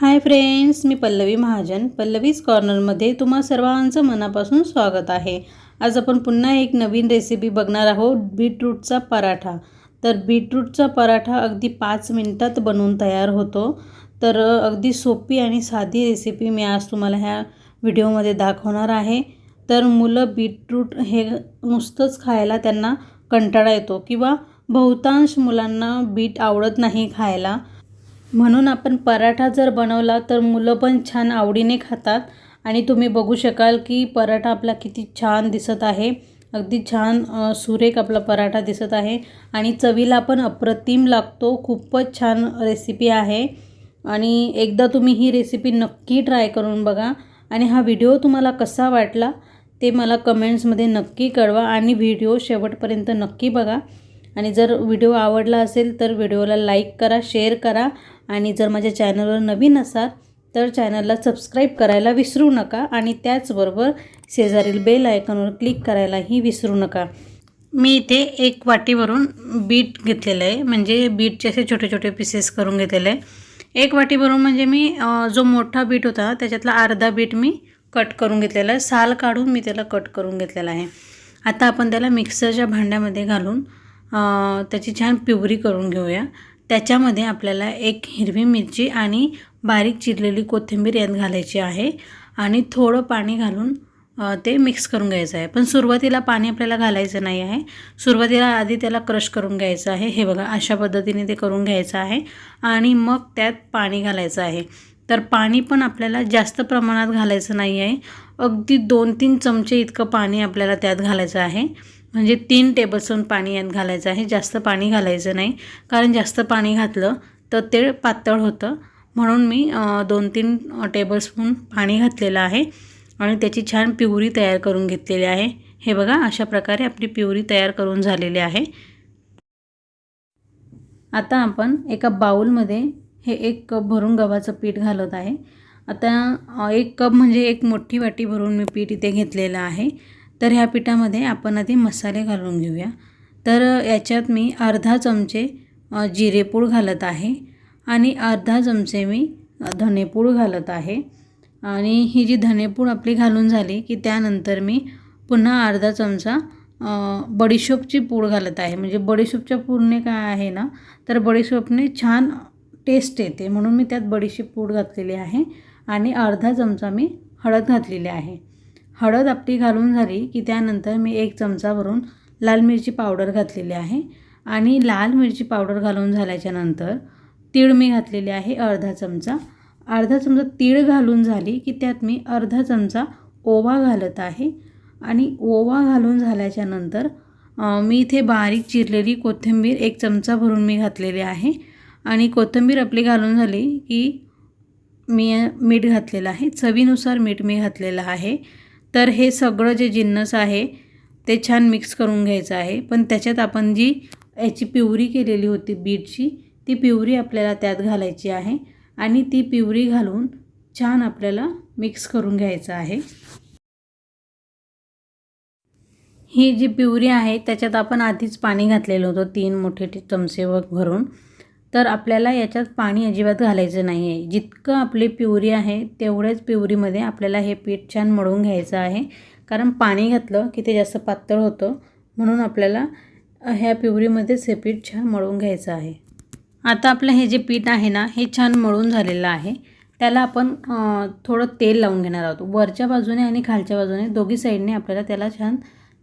हाय friends मी पल्लवी महाजन. पल्लवीज कॉर्नरमध्ये तुम्हा सर्वांचं मनापासून स्वागत आहे. आज आपण पुन्हा एक नवीन रेसिपी बघणार आहोत बीटरूटचा पराठा. तर बीटरूटचा पराठा अगदी पाच मिनटात बनवून तयार होतो. तर अगदी सोपी आणि साधी रेसिपी मी आज तुम्हाला ह्या व्हिडिओमध्ये दाखवणार आहे. तर मुलं बीटरूट हे नुसतंच खायला त्यांना कंटाळा येतो किंवा बहुतांश मुलांना बीट आवडत नाही खायला. म्हणून आपण पराठा जर बनवला तर मुलं पण छान आवडीने खातात. आणि तुम्ही बघू शकाल की पराठा आपला किती छान दिसत आहे. अगदी छान सुरेख आपला पराठा दिसत आहे. आणि चवीला पण अप्रतिम लागतो. खूपच छान रेसिपी आहे. आणि एकदा तुम्ही ही रेसिपी नक्की ट्राय करून बघा. आणि हा व्हिडिओ तुम्हाला कसा वाटला ते मला कमेंट्समध्ये नक्की कळवा. आणि व्हिडिओ शेवटपर्यंत नक्की बघा. आणि जर व्हिडिओ आवडला असेल तर व्हिडिओला लाईक करा शेअर करा. आणि जर माझ्या चॅनलवर नवीन असाल तर चॅनलला सबस्क्राईब करायला विसरू नका आणि त्याचबरोबर शेजारील बेल आयकॉनवर क्लिक करायलाही विसरू नका. मी इथे एक वाटीवरून बीट घेतलेलं आहे. म्हणजे बीटचे असे छोटे छोटे पीसेस करून घेतलेले आहे. एक वाटीवरून म्हणजे मी जो मोठा बीट होता त्याच्यातला अर्धा बीट मी कट करून घेतलेला आहे. साल काढून मी त्याला कट करून घेतलेला आहे. आता आपण त्याला मिक्सरच्या भांड्यामध्ये घालून त्याची छान प्युरी करून घेऊया. त्याच्यामध्ये आपल्याला एक हिरवी मिरची आणि बारीक चिरलेली कोथिंबीर यात घालायची आहे. आणि थोडं पाणी घालून ते मिक्स करून घ्यायचं आहे. पण सुरुवातीला पाणी आपल्याला घालायचं नाही आहे. सुरुवातीला आधी त्याला क्रश करून घ्यायचं आहे. हे बघा अशा पद्धतीने ते करून घ्यायचं आहे. आणि मग त्यात पाणी घालायचं आहे. तर पाणी पण आपल्याला जास्त प्रमाणात घालायचं नाही आहे. अगदी दोन तीन चमचे इतकं पाणी आपल्याला त्यात घालायचं आहे. म्हणजे तीन टेबलस्पून पाणी यात घालायचं आहे. जास्त पाणी घालायचं नाही. कारण जास्त पाणी घातलं तर ते पातळ होतं. म्हणून मी दोन तीन टेबलस्पून पाणी घातलेलं आहे. आणि त्याची छान प्युरी तयार करून घेतलेली आहे. हे बघा अशा प्रकारे आपली प्युरी तयार करून झालेली आहे. आता आपण एका बाऊलमध्ये हे एक कप भरून गव्हाचं पीठ घालत आहे. आता एक कप म्हणजे एक मोठी वाटी भरून मी पीठ इथे घेतलेलं आहे. तर ह्या पिठामध्ये आपण आधी मसाले घालून घेऊया. तर याच्यात मी अर्धा चमचे जिरेपूड घालत आहे आणि अर्धा चमचे मी धनेपूड घालत आहे. आणि ही जी धनेपूड आपली घालून झाली की त्यानंतर मी पुन्हा अर्धा चमचा बडीशोपची पूड घालत आहे. म्हणजे बडीशोपच्या पूडने काय आहे ना तर बडीशोपने छान टेस्ट येते. म्हणून मी त्यात बडीशेप पूड घातलेली आहे आणि अर्धा चमचा मी हळद घातलेली आहे. हळद आपली घालून झाली की त्यानंतर मी एक चमचा भरून लाल मिरची पावडर घातलेली आहे. आणि लाल मिरची पावडर घालून झाल्याच्यानंतर तीळ मी घातलेली आहे अर्धा चमचा. अर्धा चमचा तीळ घालून झाली की त्यात मी अर्धा चमचा ओवा घालत आहे. आणि ओवा घालून झाल्याच्यानंतर मी इथे बारीक चिरलेली कोथिंबीर एक चमचा भरून मी घातलेली आहे. आणि कोथिंबीर आपली घालून झाली की मी मीठ घातलेलं आहे. चवीनुसार मीठ मी घातलेलं आहे. तर हे सगळं जे जिन्नस आहे ते छान मिक्स करून घ्यायचं आहे. पण त्याच्यात आपण जी याची पिवरी केलेली होती बीटची ती पिवरी आपल्याला त्यात घालायची आहे आणि ती पिवरी घालून छान आपल्याला मिक्स करून घ्यायचं आहे. ही जी पिवरी आहे त्याच्यात आपण आधीच पाणी घातलेलं होतं तीन मोठे चमचे व भरून. तर आपल्याला याच्यात पाणी अजिबात घालायचं नाही आहे जितकं आपली पिवरी आहे तेवढ्याच पिवरीमध्ये आपल्याला हे पीठ छान मळून घ्यायचं आहे. कारण पाणी घातलं की ते जास्त पातळ होतं. म्हणून आपल्याला ह्या प्युरीमध्येच हे पीठ छान मळून घ्यायचं आहे. आता आपलं हे जे पीठ आहे ना हे छान मळून झालेलं आहे. त्याला आपण थोडं तेल लावून घेणार आहोत. वरच्या बाजूने आणि खालच्या बाजूने दोघी साईडने आपल्याला त्याला छान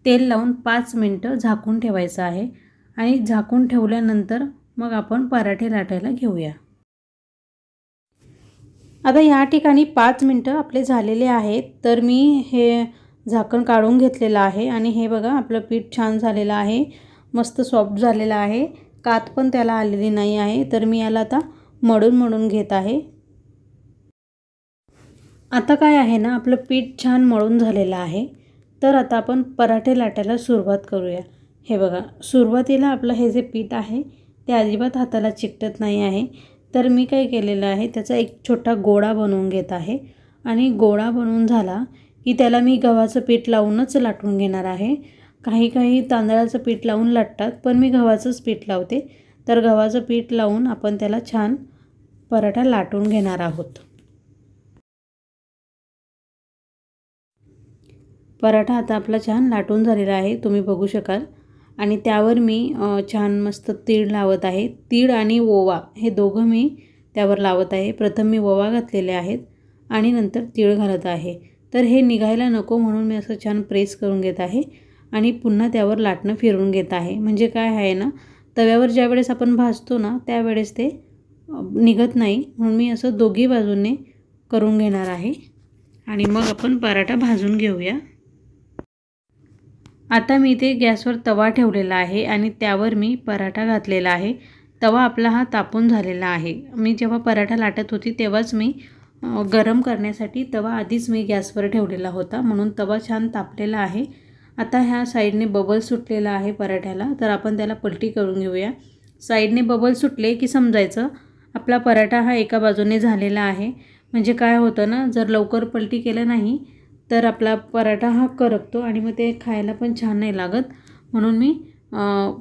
तेल लावून पाच मिनटं झाकून ठेवायचं आहे. आणि झाकून ठेवल्यानंतर मग आपण पराठे लाटायला घेऊया. आता या ठिकाणी पाच मिनटं आपले झालेले आहेत. तर मी हे झाकण काढून घेतलेलं आहे आणि हे बघा आपलं पीठ छान झालेलं आहे. मस्त सॉफ्ट झालेलं आहे. कात पण त्याला आलेली नाही आहे. तर मी याला आता मळून मळून घेत आहे. आता काय आहे ना आपलं पीठ छान मळून झालेलं आहे. तर आता आपण पराठे लाटायला सुरुवात करूया. हे बघा सुरुवातीला आपलं हे जे पीठ आहे ते अजिबात हाताला चिकटत नाही आहे. तर मी काय केलेलं आहे त्याचा एक छोटा गोळा बनवून घेत आहे. आणि गोळा बनवून झाला की त्याला मी गव्हाचं पीठ लावूनच लाटून घेणार आहे. काही काही तांदळाचं पीठ लावून लाटतात पण मी गव्हाचंच पीठ लावते. तर गव्हाचं पीठ लावून आपण त्याला छान पराठा लाटून घेणार आहोत. पराठा आता आपला छान लाटून झालेला आहे. तुम्ही बघू शकाल. आणि त्यावर मी छान मस्त तीळ लावत आहे. तीळ आणि ओवा हे दोघं मी त्यावर लावत आहे. प्रथम मी ओवा घातलेले आहेत आणि नंतर तीळ घालत आहे. तर हे निघायला नको म्हणून मी असं छान प्रेस करून घेत आहे आणि पुन्हा त्यावर लाटणं फिरून घेत आहे. म्हणजे काय आहे ना तव्यावर ज्या वेळेस आपण भाजतो ना त्यावेळेस ते निघत नाही म्हणून मी असं दोघी बाजूने करून घेणार आहे. आणि मग आपण पराठा भाजून घेऊया. आता मी इथे गॅसवर तवा ठेवलेला आहे आणि त्यावर मी पराठा घातलेला आहे. तवा आपला हा तापून झालेला आहे. मी जेव्हा पराठा लाटत होती तेव्हाच मी गरम करण्यासाठी तवा आधीच मी गॅसवर ठेवलेला होता. म्हणून तवा छान तापलेला आहे. आता ह्या साईडने बबल सुटलेला आहे पराठ्याला. तर आपण त्याला पलटी करून घेऊया. साईडने बबल सुटले की समजायचं आपला पराठा हा एका बाजूने झालेला आहे. म्हणजे काय होतं ना जर लवकर पलटी केलं नाही तर आपला पराठा हा करपतो आणि मग ते खायला पण छान नाही लागत. म्हणून मी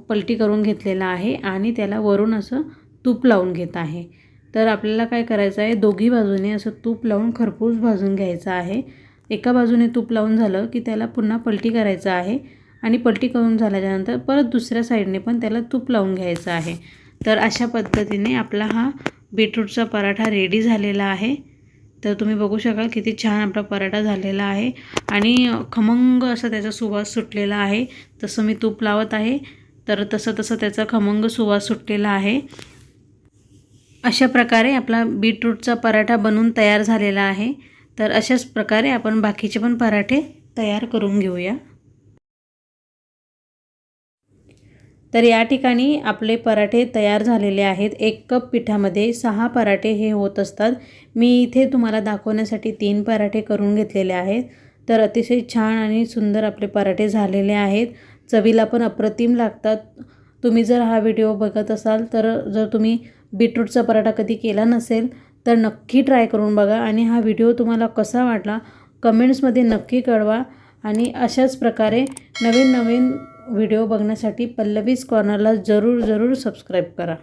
पलटी करून घेतलेला आहे आणि त्याला वरून असं तूप लावून घेत आहे. तर आपल्याला काय करायचं आहे दोघी बाजूने असं तूप लावून खरपूस भाजून घ्यायचं आहे. एका बाजूने तूप लावून झालं की त्याला पुन्हा पलटी करायचं आहे आणि पलटी करून झाल्याच्यानंतर परत दुसऱ्या साईडने पण त्याला तूप लावून घ्यायचं आहे. तर अशा पद्धतीने आपला हा बीटरूटचा पराठा रेडी झालेला आहे. तर तुम्ही बघू शकाल किती छान आपला पराठा झालेला आहे. आणि खमंग असा त्याचा सुवास सुटलेला आहे. तसं मी तूप लावत आहे. तर तसं तसं त्याचा खमंग सुवास सुटलेला आहे. अशा प्रकारे आपला बीटरूटचा पराठा बनून तयार झालेला आहे. तर अशाच प्रकारे आपण बाकीचे पण पराठे तयार करून घेऊया. तर या ठिकाणी आपले पराठे तयार झालेले आहेत. एक कप पिठामध्ये सहा पराठे हे होत असतात. मी इथे तुम्हाला दाखवण्यासाठी तीन पराठे करून घेतलेले आहेत. तर अतिशय छान आणि सुंदर आपले पराठे झालेले आहेत. चवीला पण अप्रतिम लागतात. तुम्ही जर हा व्हिडिओ बघत असाल तर जर तुम्ही बीटरूटचा पराठा कधी केला नसेल तर नक्की ट्राय करून बघा आणि हा व्हिडिओ तुम्हाला कसा वाटला कमेंट्समध्ये नक्की कळवा. आणि अशाच प्रकारे नवीन नवीन व्हिडिओ बघण्यासाठी पल्लवीज कॉर्नरला जरूर जरूर सबस्क्राईब करा.